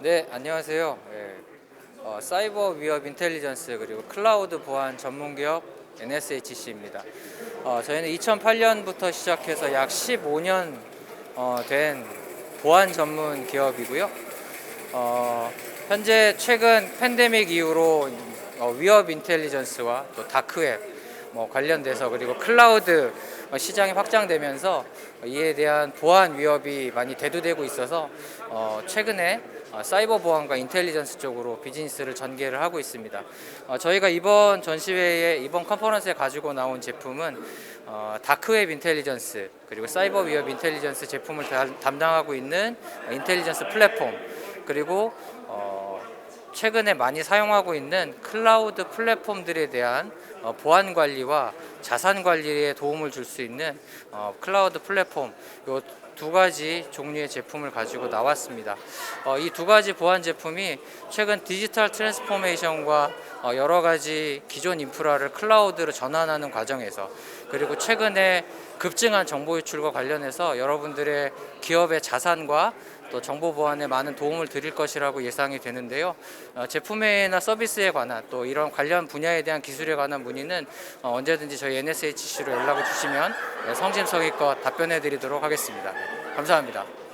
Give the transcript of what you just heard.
네, 안녕하세요. 예, 어, 사이버 위협 인텔리전스 그리고 클라우드 보안 전문 기업 NSHC입니다. 어, 저희는 2008년부터 시작해서 약 15년 어, 된 보안 전문 기업이고요. 어, 현재 최근 팬데믹 이후로 어, 위협 인텔리전스와 또 다크웹 뭐 관련돼서 그리고 클라우드 어, 시장이 확장되면서 이에 대한 보안 위협이 많이 대두되고 있어서 어, 최근에 어, 사이버 보안과 인텔리전스 쪽으로 비즈니스를 전개를 하고 있습니다. 어, 저희가 이번 전시회에 이번 컨퍼런스에 가지고 나온 제품은 어, 다크웹 인텔리전스 그리고 사이버 위협 인텔리전스 제품을 다- 담당하고 있는 어, 인텔리전스 플랫폼 그리고 어, 최근에 많이 사용하고 있는 클라우드 플랫폼들에 대한 어, 보안 관리와 자산 관리에 도움을 줄 수 있는 어, 클라우드 플랫폼 요두 가지 종류의 제품을 가지고 나왔습니다. 어, 이두 가지 보안 제품이 최근 디지털 트랜스포메이션과 어, 여러 가지 기존 인프라를 클라우드로 전환하는 과정에서 그리고 최근에 급증한 정보 유출과 관련해서 여러분들의 기업의 자산과 또 정보 보안에 많은 도움을 드릴 것이라고 예상이 되는데요. 어, 제품이나 서비스에 관한 또 이런 관련 분야에 대한 기술에 관한 문의는 어, 언제든지 저희 NSHC로 연락을 주시면 네, 성심성의껏 답변해 드리도록 하겠습니다. 네, 감사합니다.